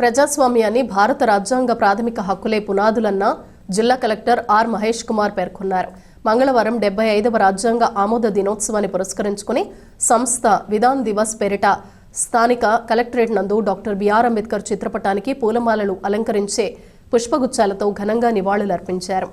ప్రజాస్వామ్యాన్ని భారత రాజ్యాంగ ప్రాథమిక హక్కులే పునాదులన్న జిల్లా కలెక్టర్ ఆర్ మహేష్ కుమార్ పేర్కొన్నారు. మంగళవారం డెబ్బై ఐదవ రాజ్యాంగ ఆమోద దినోత్సవాన్ని పురస్కరించుకుని సంస్థ విధాన్ దివస్ పేరిట స్థానిక కలెక్టరేట్ నందు డాక్టర్ బిఆర్ అంబేద్కర్ చిత్రపటానికి పూలమాలలు అలంకరించే పుష్పగుచ్చాలతో ఘనంగా నివాళులర్పించారు.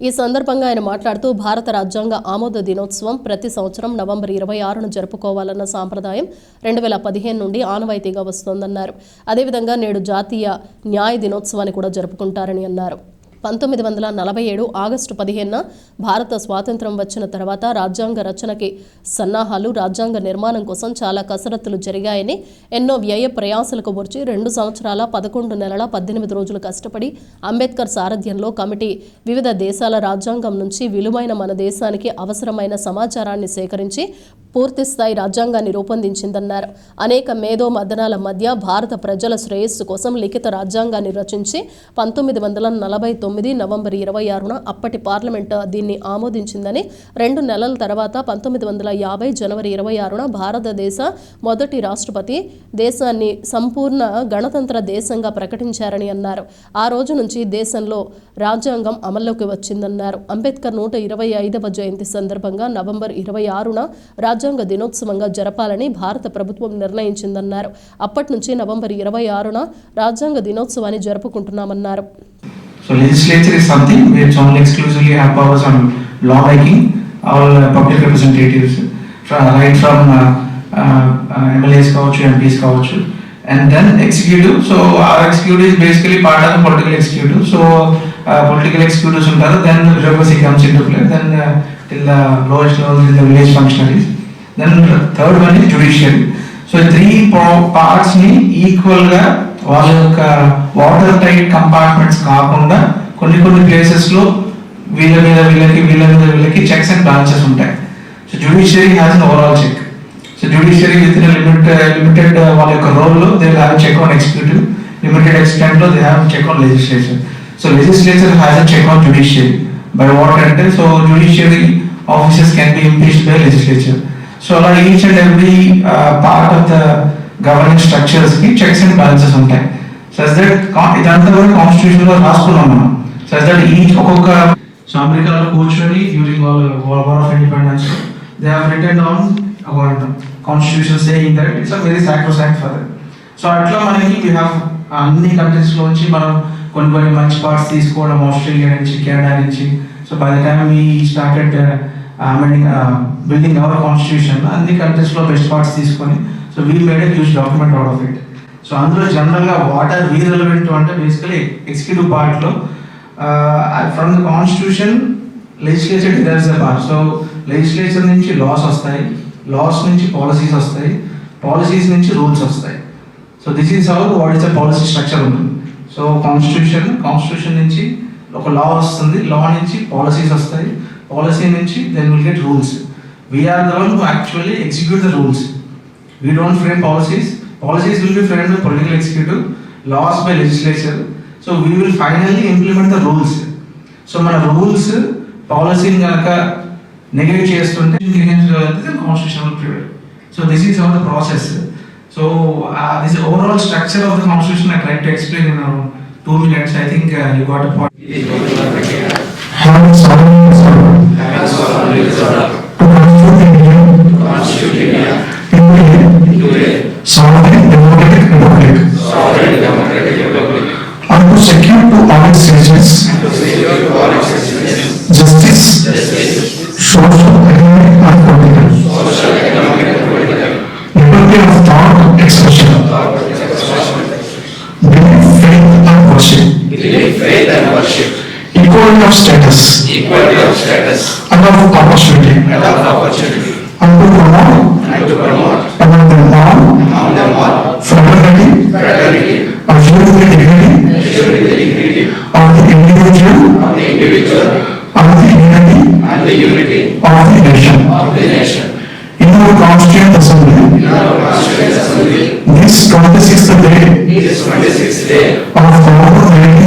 ఈ సందర్భంగా ఆయన మాట్లాడుతూ భారత రాజ్యాంగ ఆమోద దినోత్సవం ప్రతి సంవత్సరం నవంబర్ ఇరవై ఆరును జరుపుకోవాలన్న సాంప్రదాయం రెండు వేల పదిహేను నుండి ఆనవాయితీగా వస్తోందన్నారు. అదేవిధంగా నేడు జాతీయ న్యాయ దినోత్సవాన్ని కూడా జరుపుకుంటారని అన్నారు. పంతొమ్మిది వందల నలభై ఏడు ఆగస్టు పదిహేనున భారత స్వాతంత్రం వచ్చిన తర్వాత రాజ్యాంగ రచనకి సన్నాహాలు రాజ్యాంగ నిర్మాణం కోసం చాలా కసరత్తులు జరిగాయని ఎన్నో వ్యయ ప్రయాసలకు వచ్చి రెండు సంవత్సరాల పదకొండు నెలల పద్దెనిమిది రోజులు కష్టపడి అంబేద్కర్ సారథ్యంలో కమిటీ వివిధ దేశాల రాజ్యాంగం నుంచి విలువైన మన దేశానికి అవసరమైన సమాచారాన్ని సేకరించి పూర్తిస్థాయి రాజ్యాంగాన్ని రూపొందించిందన్నారు. అనేక మేధో మదనాల మధ్య భారత ప్రజల శ్రేయస్సు కోసం లిఖిత రాజ్యాంగాన్ని రచించి పంతొమ్మిది వందల నలభై తొమ్మిది నవంబర్ ఇరవై ఆరున అప్పటి పార్లమెంట్ దీన్ని ఆమోదించిందని రెండు నెలల తర్వాత పంతొమ్మిది వందల యాభై జనవరి ఇరవై ఆరున భారతదేశ మొదటి రాష్ట్రపతి దేశాన్ని సంపూర్ణ గణతంత్ర దేశంగా ప్రకటించారని అన్నారు. ఆ రోజు నుంచి దేశంలో రాజ్యాంగం అమల్లోకి వచ్చిందన్నారు. అంబేద్కర్ నూట ఇరవై ఐదవ జయంతి సందర్భంగా నవంబర్ ఇరవై ఆరున రాజ్యాంగ రాజ్యాంగ దినోత్సవంగా జరపాలని భారత ప్రభుత్వం నిర్ణయించిందన్నారు. అప్పటి నుంచి నవంబర్ ఇరవై ఆరున రాజ్యాంగ దినోత్సవాన్ని జరుపుకుంటున్నామన్నారు. And then executive so or executive basically part of political executive so political executives ఉంటారు. Then రివర్సీ comes into play then till the lowest level in the village functionaries then third one is is so three పార్ట్స్ని ఈక్వల్గా వాళ్ళ యొక్క water tight compartments కాకుండా కొన్ని కొన్ని ప్లేసెస్లో వీళ్ళ మీద వీళ్ళకి వీళ్ళ మీద వీళ్ళకి చెక్స్ అండ్ బ్రాంచెస్ ఉంటాయి. So judiciary has an overall check so judiciary with in limit limited వాళ్ళ యొక్క role they have check on executive limited ఎక్స్టెంట్లో they have check on legislation so legislature has a check on judiciary by what అంటే so judiciary offices can be impeached by legislature so అలా each and every part of the governing స్ట్రక్చర్స్కి checks and balances ఉంటాయి. Such that ఇదంతా కూడా కాన్స్టిట్యూషన్లో రాసుకున్నాం మనం. Says that each ఒక్కొక్క so అమెరికాలో కూర్చొని during war of independence they have return on about constitution saying that it's a very sacrosanct for that so అట్లా మనకి వీ హ్యావ్ అన్ని కంట్రీస్ లోంచి మనం కొన్ని కొన్ని మంచి పార్ట్స్ తీసుకోవడం ఆస్ట్రేలియా నుంచి కెనడా నుంచి. So by the time we started building our constitution అన్ని కంట్రీస్లో బెస్ట్ పార్ట్స్ తీసుకొని so we made a huge document out of it so అందులో జనరల్గా వాట్ ఆర్ వీ రెలవెంట్ అంటే బేసికలీ ఎగ్జిక్యూటివ్ పార్ట్లో from the constitution legislature desires the part so legislature నుంచి laws వస్తాయి laws నుంచి పాలసీస్ వస్తాయి పాలసీస్ నుంచి రూల్స్ వస్తాయి. So this is how what is the policy structure ఉంటుంది సో కాన్స్టిట్యూషన్ కాన్స్టిట్యూషన్ నుంచి ఒక లా వస్తుంది లా నుంచి పాలసీస్ వస్తాయి. పాలసీ నుంచి then will get rules we are the one who actually execute the rules we don't frame policies policies will be frame by political executive laws by legislature so we will finally implement the rules so మన rules పాలసీని కనుక neglect చేస్తుంటే constitution prevail so this is how the process so this overall structure of the constitution I try to explain in two minutes I think you got a point sovereign to secure to all citizens of status equality of status of opportunity, of opportunity, and to promote and to promote among them all among them all fraternity, fraternity, assuring the dignity the dignity of the individual of the individual and the unity and the unity of the nation. of the nation. In our Constituent Assembly, In our Constituent Assembly, this 26th day this 26th day of